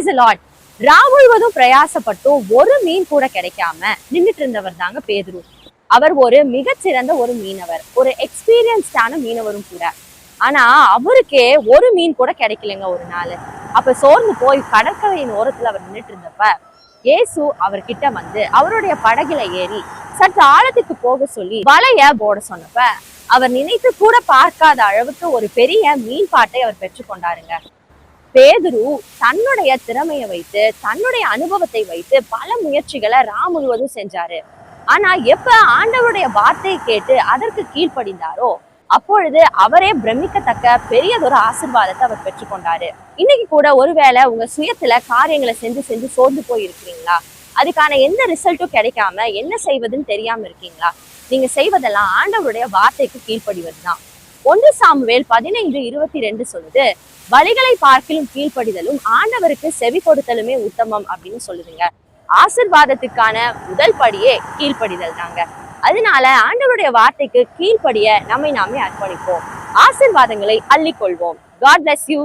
Price lot ரா முழுவதும் பிரயாசப்பட்டு ஒரு மீன் கூட கிடைக்காம நின்னுட்டு இருந்தவர் தாங்க பேதுரு. அவர் ஒரு மிகச்சிறந்த ஒரு மீனவர். ஒரு எக்ஸ்பீரியன்ஸ்டான மீனவரும் கூட. ஆனா அவருக்கே ஒரு மீன் கூட கிடைக்கலங்க ஒரு நாள். அப்ப சோர்ந்து போய் கடற்கரையின் ஓரத்துல அவர் நின்னுட்டு இருந்தப்ப இயேசு அவர்கிட்ட வந்து அவருடைய படகுல ஏறி சற்று ஆழத்துக்கு போக சொல்லி வலைய போட சொன்னப்ப அவர் நினைத்து கூட பார்க்காத அளவுக்கு ஒரு பெரிய மீன் பாட்டை அவர் பெற்றுக்கொண்டாருங்க. பேதுரு தன்னுடைய திறமையை வைத்து தன்னுடைய அனுபவத்தை வைத்து பல முயற்சிகளை ராம் முழுவதும் செஞ்சாரு. ஆனா எப்ப ஆண்டவருடைய வார்த்தையை கேட்டு அதற்கு கீழ்ப்படிந்தாரோ அப்பொழுது அவரே பிரமிக்கத்தக்க பெரியதொரு ஆசிர்வாதத்தை அவர் பெற்றுக்கொண்டாரு இன்னைக்கு கூட ஒருவேளை உங்க சுயத்துல காரியங்களை செஞ்சு செஞ்சு சோர்ந்து போய் இருக்கிறீங்களா அதுக்கான எந்த ரிசல்ட்டும் கிடைக்காம என்ன செய்வதுன்னு தெரியாம இருக்கீங்களா? நீங்க செய்வதெல்லாம் ஆண்டவருடைய வார்த்தைக்கு கீழ்ப்படிவதுதான். ஒன்று சாமுவேல் பதினைந்து இருபத்தி ரெண்டு சொல்லுது வழிகளை பார்க்கிலும் கீழ்ப்படிதலும் ஆண்டவருக்கு செவி கொடுத்தலுமே உத்தமம் அப்படின்னு சொல்லுதுங்க. ஆசிர்வாதத்துக்கான முதல் படியே கீழ்ப்படிதல் தாங்க. அதனால ஆண்டவருடைய வார்த்தைக்கு கீழ்ப்படிய நம்மை நாமே அர்ப்பணிப்போம். ஆசிர்வாதங்களை அள்ளிக்கொள்வோம். God bless you